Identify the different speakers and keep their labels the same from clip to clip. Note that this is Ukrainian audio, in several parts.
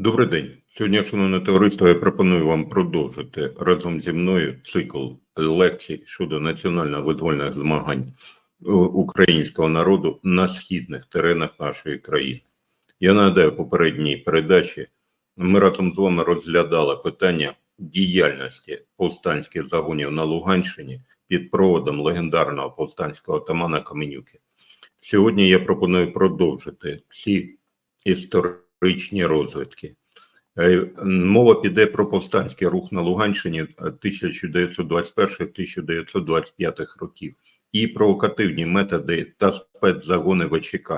Speaker 1: Добрий день. Сьогодні, шановне товариство, я пропоную вам продовжити разом зі мною цикл лекцій щодо національно-визвольних змагань е, українського народу на східних теренах нашої країни. Я нагадаю, попередній передачі ми разом з вами розглядали питання діяльності повстанських загонів на Луганщині під проводом легендарного повстанського отамана Каменюки. Сьогодні я пропоную продовжити ці історичні розвитки. Е, Мова піде про повстанський рух на Луганщині 1921-1925 років і провокативні методи та спецзагони ВЧК.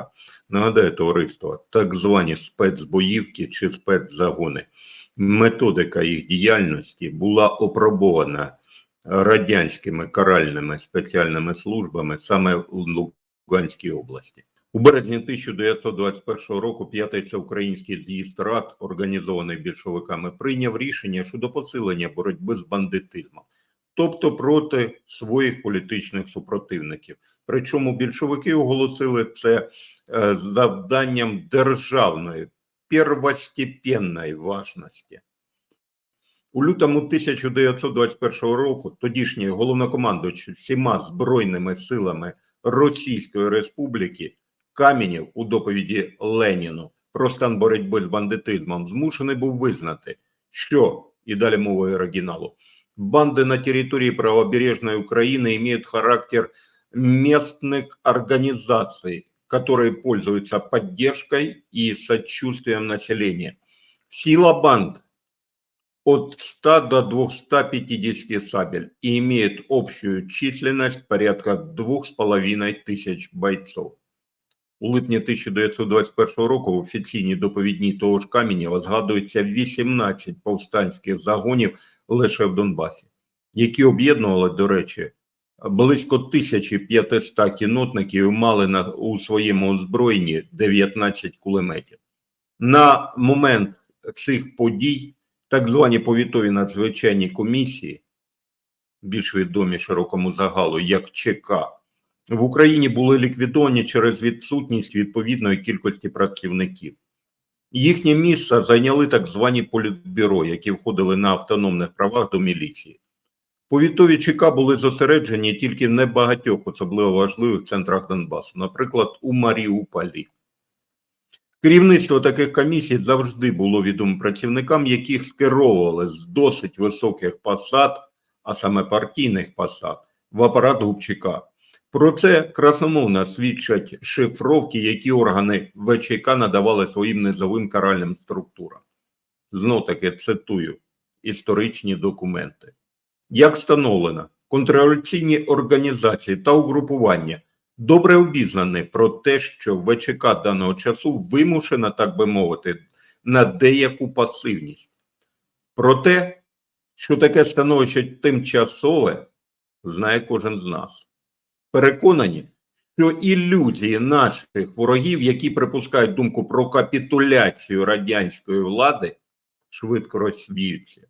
Speaker 1: Нагадаю, товариство, так звані спецбоївки чи спецзагони. Методика їх діяльності була опробована радянськими каральними спеціальними службами саме в Луганській області. У березні 1921 року п'ятий всеукраїнський з'їзд рад, організований більшовиками, прийняв рішення щодо посилення боротьби з бандитизмом, тобто проти своїх політичних супротивників. Причому більшовики оголосили це е, завданням державної первостепенної важності. У лютому 1921 року тодішній головнокомандуючий всіма збройними силами Російської Республіки Каменєв у доповіді Леніну про стан боротьби з бандитизмом змушений був визнати, що і далі мовою оригіналу банди на території правобережної України имеют характер местных организаций, которые пользуются поддержкой и сочувствием населения. Сила банд от 100 до 250 сабель и имеет общую численность порядка 2,5 тысяч бойцов. У липні 1921 року в офіційній доповідній того ж Каменєва згадується 18 повстанських загонів лише в Донбасі, які об'єднували, до речі, близько 1500 кінотників мали на, у своєму озброєнні 19 кулеметів. На момент цих подій так звані повітові надзвичайні комісії, більш відомі широкому загалу як ЧК, в Україні були ліквідовані через відсутність відповідної кількості працівників. Їхнє місце зайняли так звані політбюро, які входили на автономних правах до міліції. Повітові ЧК були зосереджені тільки в небагатьох особливо важливих центрах Донбасу, наприклад, у Маріуполі. Керівництво таких комісій завжди було відомо працівникам, яких скеровували з досить високих посад, а саме партійних посад, в апарат Губчика. Про це красномовно свідчать шифровки, які органи ВЧК надавали своїм низовим каральним структурам. Знов таки цитую історичні документи. Як встановлено, контрреволюційні організації та угрупування добре обізнані про те, що ВЧК даного часу вимушена, так би мовити, на деяку пасивність. Про те, що таке становище тимчасове, знає кожен з нас. Переконані, що ілюзії наших ворогів, які припускають думку про капітуляцію радянської влади, швидко розсвіються.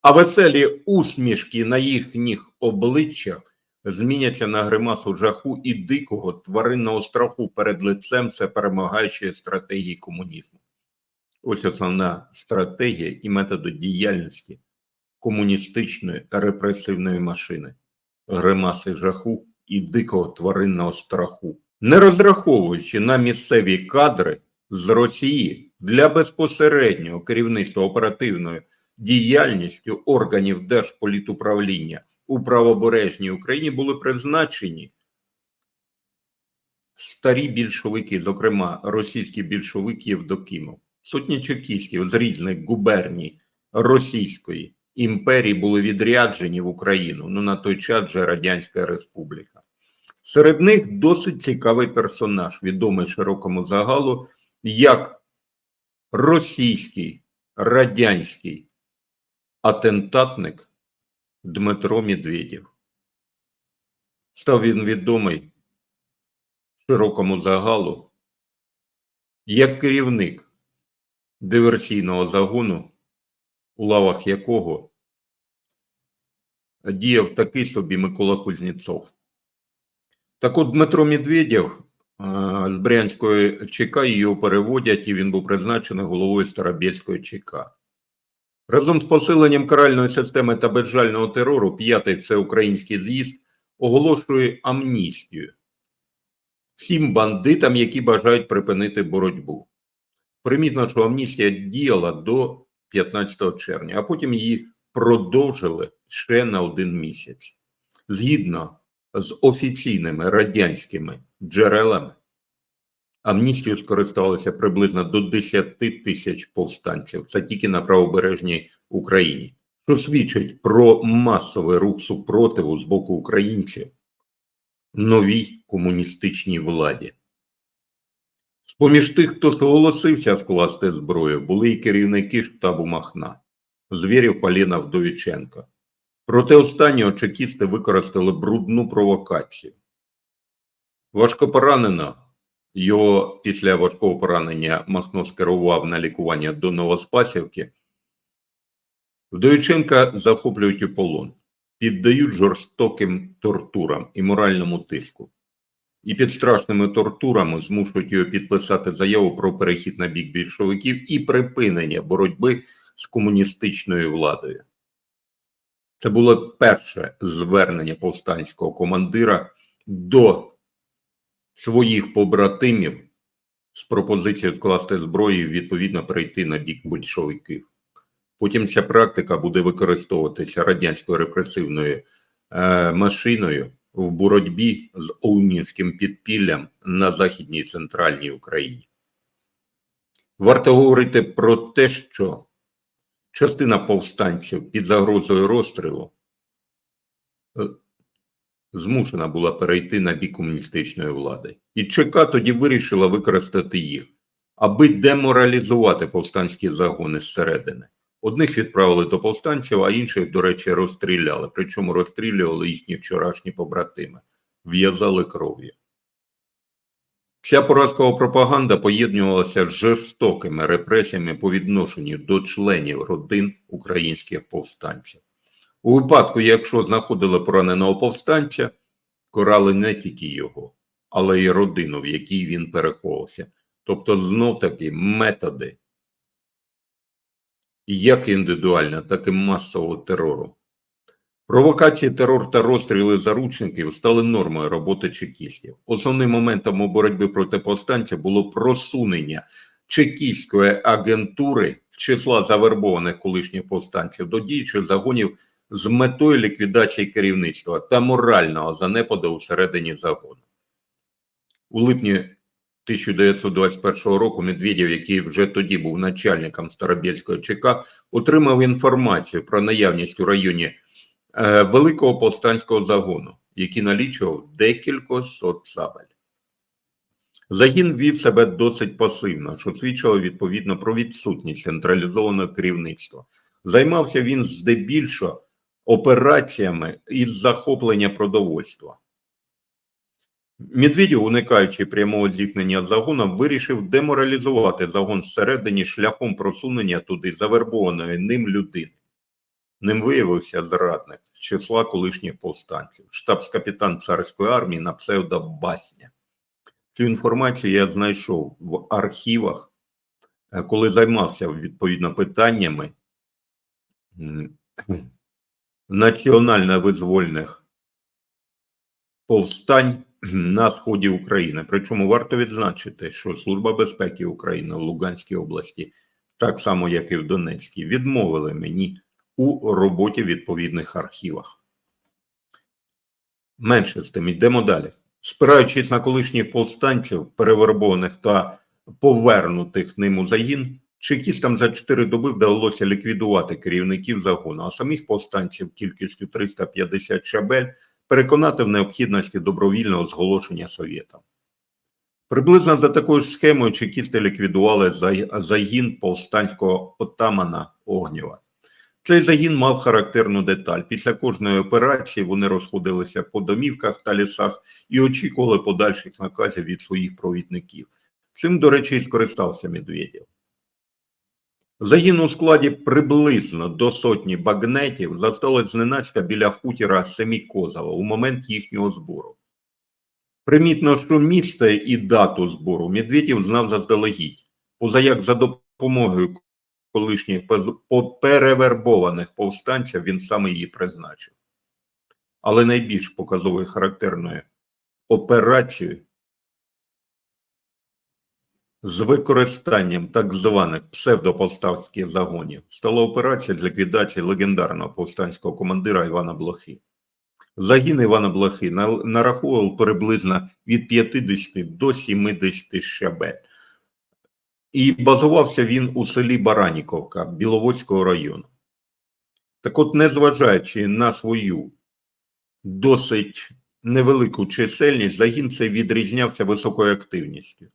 Speaker 1: А веселі усмішки на їхніх обличчях зміняться на гримасу жаху і дикого тваринного страху перед лицем всеперемагаючої стратегії комунізму. Ось основна стратегія і методи діяльності комуністичної репресивної машини, гримаси жаху і дикого тваринного страху, не розраховуючи на місцеві кадри з Росії для безпосереднього керівництва оперативною діяльністю органів Держполітуправління у правобережній Україні були призначені старі більшовики, зокрема російські більшовики Євдокімов, сотні чекістів з різних губерній Російської імперії були відряджені в Україну, ну на той час вже Радянська Республіка. Серед них досить цікавий персонаж, відомий широкому загалу, як російський радянський атентатник Дмитро Медведєв. Став він відомий широкому загалу як керівник диверсійного загону, у лавах якого діяв такий собі Микола Кузнєцов. Так от Дмитро Медведєв з Брянської ЧК, його переводять, і він був призначений головою Старобєльської ЧК. Разом з посиленням каральної системи та безжального терору, п'ятий всеукраїнський з'їзд оголошує амністію всім бандитам, які бажають припинити боротьбу. Примітно, що амністія діяла до 15 червня, а потім її продовжили ще на один місяць. Згідно з офіційними радянськими джерелами, амністію скористалося приблизно до 10 тисяч повстанців. Це тільки на правобережній Україні, що свідчить про масовий рух супротиву з боку українців новій комуністичній владі. З-поміж тих, хто согласився скласти зброю, були і керівники штабу Махна, Звєрів Поліна Вдовіченка. Проти останнього чекісти використали брудну провокацію. Важкопоранено його після важкого поранення Махно скерував на лікування до Новоспасівки. Вдовіченка захоплюють у полон, піддають жорстоким тортурам і моральному тиску. І під страшними тортурами змушують його підписати заяву про перехід на бік більшовиків і припинення боротьби з комуністичною владою. Це було перше звернення повстанського командира до своїх побратимів з пропозицією скласти зброю і відповідно перейти на бік більшовиків. Потім ця практика буде використовуватися радянською репресивною е, машиною в боротьбі з Оунівським підпіллям на Західній і центральній Україні. Варто говорити про те, що частина повстанців під загрозою розстрілу е, змушена була перейти на бік комуністичної влади. І ЧК тоді вирішила використати їх, аби деморалізувати повстанські загони зсередини. Одних відправили до повстанців, а інших, до речі, розстріляли. Причому розстрілювали їхні вчорашні побратими, в'язали кров'ю. Вся поразкова пропаганда поєднувалася з жорстокими репресіями по відношенню до членів родин українських повстанців. У випадку, якщо знаходили пораненого повстанця, корали не тільки його, але й родину, в якій він переховувався. Тобто, знов таки методи як індивідуального, так і масового терору. Провокації, терор та розстріли заручників стали нормою роботи чекістів. Основним моментом у боротьбі проти повстанців було просунення чекістської агентури в числа завербованих колишніх повстанців до діючих загонів з метою ліквідації керівництва та морального занепаду всередині загону. У липні 1921 року Медведєв, який вже тоді був начальником Старобєльської ЧК, отримав інформацію про наявність у районі е, великого повстанського загону, який налічував декілька сот сабель. Загін вів себе досить пасивно, що свідчило відповідно про відсутність централізованого керівництва. Займався він здебільшого операціями із захоплення продовольства. Медведєв, уникаючи прямого зіткнення з загоном, вирішив деморалізувати загон всередині шляхом просунення туди завербованої ним людини. Ним виявився зрадник з числа колишніх повстанців, штабс-капітан царської армії на псевдо Басня. Цю інформацію я знайшов в архівах, е, коли займався відповідно питаннями національно визвольних повстань на сході України. Причому варто відзначити, що Служба безпеки України в Луганській області, так само як і в Донецькій, відмовили мені у роботі в відповідних архівах. Менше з тим йдемо далі. Спираючись на колишніх повстанців, перевербованих та повернутих ним у загін, чекістам за 4 доби вдалося ліквідувати керівників загону, а самих повстанців кількістю 350 шабель переконати в необхідності добровільного зголошення Совєтам. Приблизно за такою ж схемою чекісти ліквідували загін повстанського отамана Огнєва. Цей загін мав характерну деталь. Після кожної операції вони розходилися по домівках та лісах і очікували подальших наказів від своїх провідників. Цим, до речі, і скористався Медведєв. Загін у складі приблизно до сотні багнетів засталось зненацька біля хутіра Семікозова у момент їхнього збору. Примітно, що місце і дату збору Медведєв знав заздалегідь, позаяк за допомогою колишніх перевербованих повстанців він саме її призначив. Але найбільш показовою характерною операцією з використанням так званих псевдоповставських загонів стала операція з ліквідації легендарного повстанського командира Івана Блохи. Загін Івана Блохи нараховував приблизно від 50 до 70 щабель. І базувався він у селі Бараніковка Біловодського району. Так от, незважаючи на свою досить невелику чисельність, загін цей відрізнявся високою активністю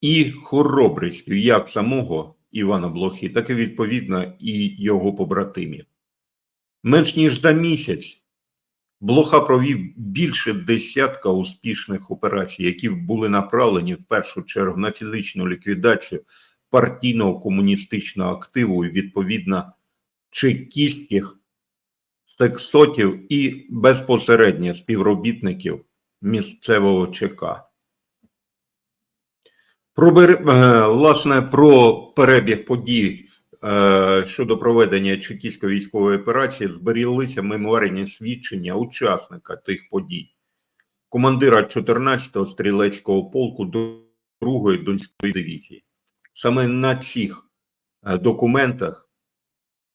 Speaker 1: і хоробрістю як самого Івана Блохи, так і відповідно і його побратимів. Менш ніж за місяць Блоха провів більше десятка успішних операцій, які були направлені в першу чергу на фізичну ліквідацію партійного комуністичного активу і відповідно чекістських сексотів і безпосередньо співробітників місцевого ЧК. Про, е, власне, про перебіг подій е, щодо проведення чекістської військової операції зберіглися мемуарні свідчення учасника тих подій, командира 14-го стрілецького полку 2-ї Донської дивізії. Саме на цих е, документах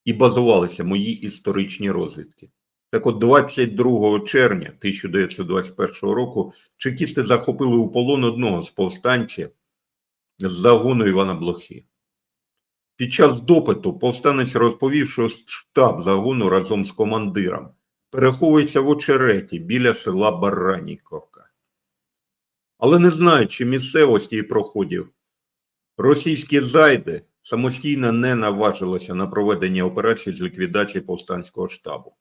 Speaker 1: і базувалися мої історичні розвідки. Так от 22 червня 1921 року чекісти захопили у полон одного з повстанців з загону Івана Блохи. Під час допиту повстанець розповів, що штаб загону разом з командиром переховується в очереті біля села Бараніковка. Але не знаючи місцевості і проходів, російські зайди самостійно не наважилися на проведення операції з ліквідації повстанського штабу.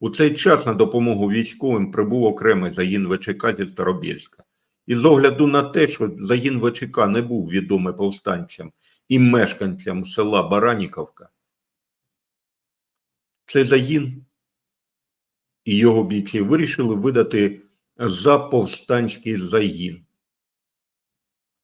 Speaker 1: У цей час на допомогу військовим прибув окремий загін ВЧК зі Старобільська. І з огляду на те, що загін ВЧК не був відомий повстанцям і мешканцям села Бараніковка, цей загін і його бійці вирішили видати за повстанський загін.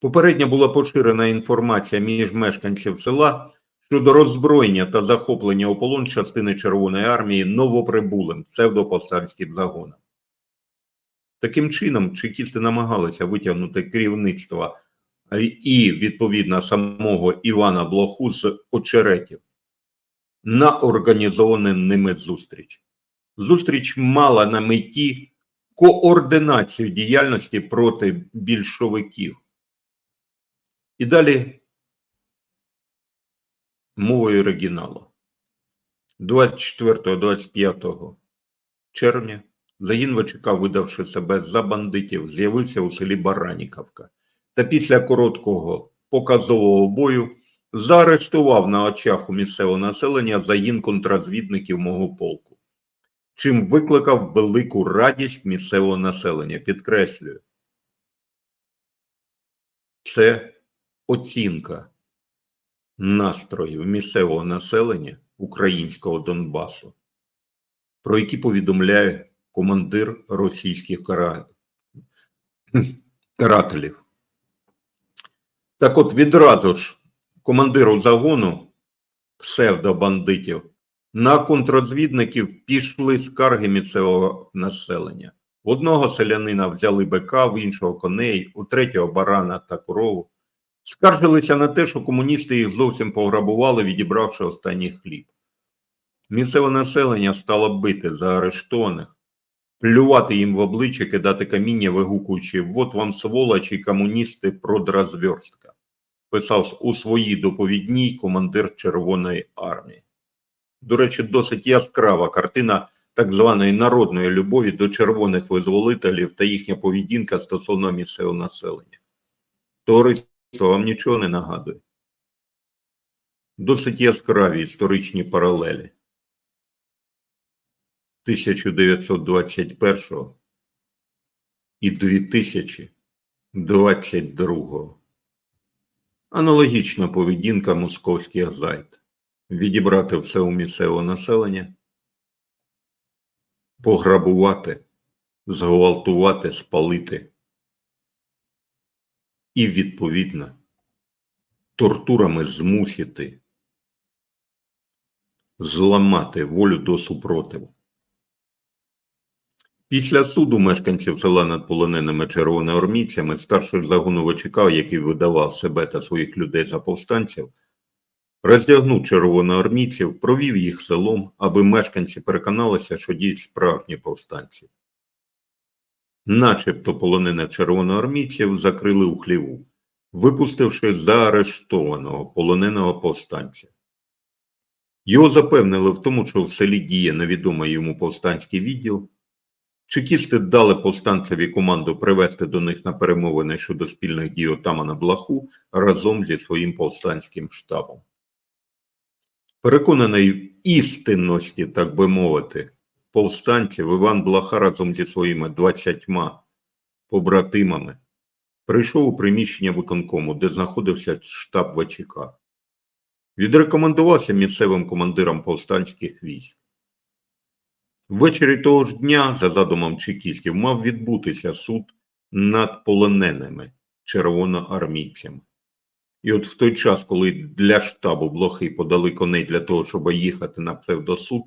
Speaker 1: Попередньо була поширена інформація між мешканців села щодо роззброєння та захоплення у полон частини Червоної армії новоприбулим псевдоповстанським загоном. Таким чином, чекісти намагалися витягнути керівництво і, відповідно, самого Івана Блоху з очеретів на організовану ними зустріч. Зустріч мала на меті координацію діяльності проти більшовиків. І далі мовою оригіналу. 24-25 червня загін ВЧК, видавши себе за бандитів, з'явився у селі Бараніковка та після короткого показового бою заарештував на очах у місцевого населення загін контрозвідників мого полку, чим викликав велику радість місцевого населення. Підкреслюю, це оцінка настроїв місцевого населення українського Донбасу, про які повідомляє командир російських кара... карателів. Так от відразу ж командиру загону псевдобандитів на контрозвідників пішли скарги місцевого населення. В одного селянина взяли бика, в іншого коней, у третього барана та корову. Скаржилися на те, що комуністи їх зовсім пограбували, відібравши останній хліб. Місцеве населення стало бити заарештованих, плювати їм в обличчя, кидати каміння, вигукуючи «Вот вам сволочі, комуністи, продразверстка», писав у своїй доповідній командир Червоної армії. До речі, досить яскрава картина так званої народної любові до червоних визволителів та їхня поведінка стосовно місцевого населення. Товариство вам нічого не нагадує. Досить яскраві історичні паралелі. 1921 і 2022. Аналогічна поведінка московських зайд. Відібрати все у місцевого населення, пограбувати зґвалтувати, спалити. І, відповідно, тортурами змусити зламати волю до супротиву. Після суду мешканців села над полоненими червоноармійцями старший загону ВЧК, який видавав себе та своїх людей за повстанців, роздягнув червоноармійців, провів їх селом, аби мешканці переконалися, що діють справжні повстанці. Начебто полонених червоноармійців закрили у хліву, випустивши заарештованого полоненого повстанця. Його запевнили в тому, що в селі діє невідомий йому повстанський відділ. Чекісти дали повстанцеві команду привести до них на перемовини щодо спільних дій отамана Блаху разом зі своїм повстанським штабом. Переконаний в істинності, так би мовити, повстанців Іван Блаха разом зі своїми двадцятьма побратимами прийшов у приміщення виконкому, де знаходився штаб ВЧК. Відрекомендувався місцевим командирам повстанських військ. Ввечері того ж дня, за задумом чекістів, мав відбутися суд над полоненими червоноармійцями. І от в той час, коли для штабу блохи подали коней для того, щоб їхати на псевдосуд,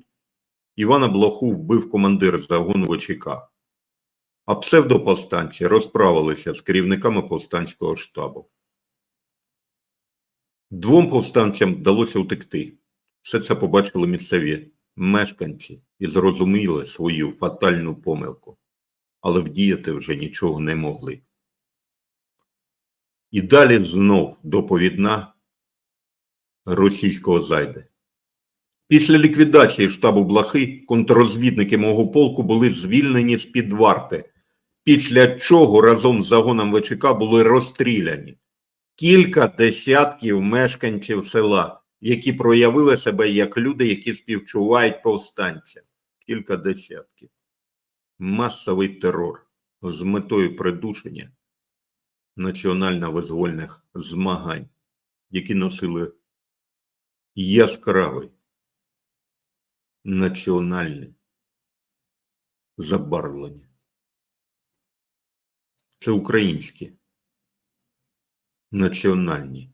Speaker 1: Івана Блоху вбив командир загону ВЧК. А псевдоповстанці розправилися з керівниками повстанського штабу. Двом повстанцям вдалося утекти. Все це побачили місцеві мешканці і зрозуміли свою фатальну помилку, але вдіяти вже нічого не могли. І далі знов доповідна російського зайди. Після ліквідації штабу Блахи контррозвідники мого полку були звільнені з під варти, після чого разом з загоном ВЧК були розстріляні кілька десятків мешканців села, які проявили себе як люди, які співчувають повстанцям. Кілька десятків. Масовий терор з метою придушення національно-визвольних змагань, які носили яскравий національне забарвлення. Це українські національні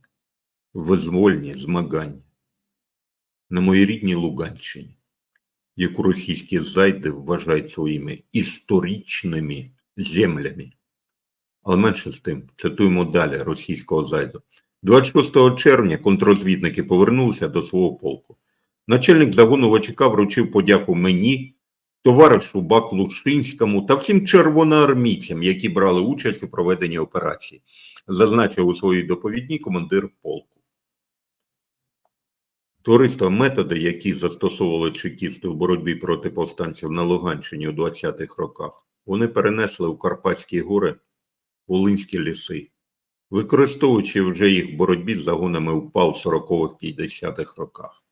Speaker 1: визвольні змагання на моїй рідній Луганщині, яку російські зайди вважають своїми історичними землями. Але менше з тим, цитуємо далі російського зайду. 26 червня контрозвідники повернулися до свого полку. Начальник загону ВЧК вручив подяку мені, товаришу Баклушинському та всім червоноармійцям, які брали участь у проведенні операції, зазначив у своїй доповідній командир полку. Товариство методи, які застосовували чекісти в боротьбі проти повстанців на Луганщині у 20-х роках, вони перенесли у Карпатські гори Волинські ліси, використовуючи вже їх в боротьбі з загонами УПА у 40-х-50-х роках.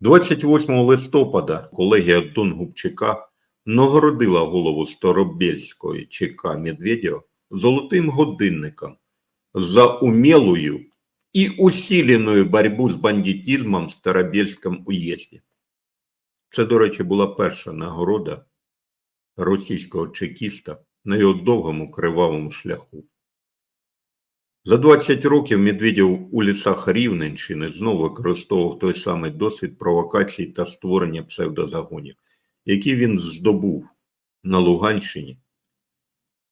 Speaker 1: 28 листопада колегія Дон Губчика нагородила голову Старобельської ЧК Медведєва золотим годинником за умілою і усиленою боротьбу з бандитизмом в Старобельському уїзді. Це, до речі, була перша нагорода російського чекіста на його довгому кривавому шляху. За 20 років Медведєв у лісах Рівненщини знову використовував той самий досвід провокацій та створення псевдозагонів, які він здобув на Луганщині.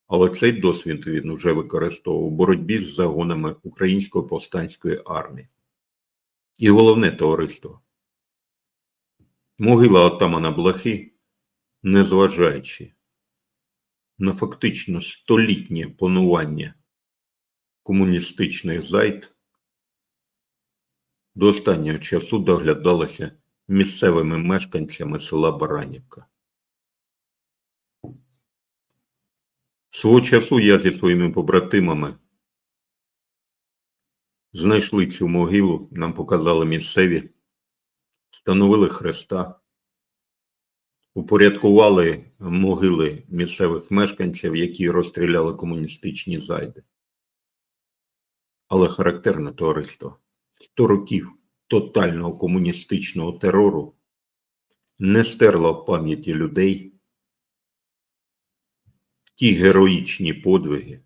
Speaker 1: Але цей досвід він вже використовував у боротьбі з загонами Української повстанської армії. І головне товариство. Могила отамана Блахи, незважаючи на фактично столітнє панування комуністичних зайд до останнього часу доглядалася місцевими мешканцями села Баранівка. Свого часу я зі своїми побратимами знайшли цю могилу, нам показали місцеві, встановили хреста, упорядкували могили місцевих мешканців, які розстріляли комуністичні зайди. Але характерне товариство 100 років тотального комуністичного терору не стерло в пам'яті людей ті героїчні подвиги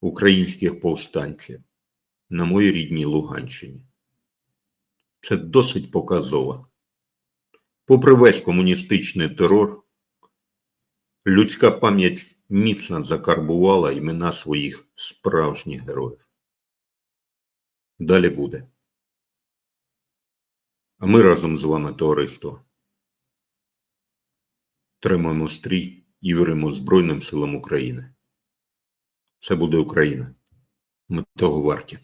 Speaker 1: українських повстанців на моїй рідній Луганщині. Це досить показово. Попри весь комуністичний терор, людська пам'ять міцно закарбувала імена своїх справжніх героїв. Далі буде. А ми разом з вами, товариство, тримаємо стрій і віримо Збройним силам України. Це буде Україна. Ми того варті.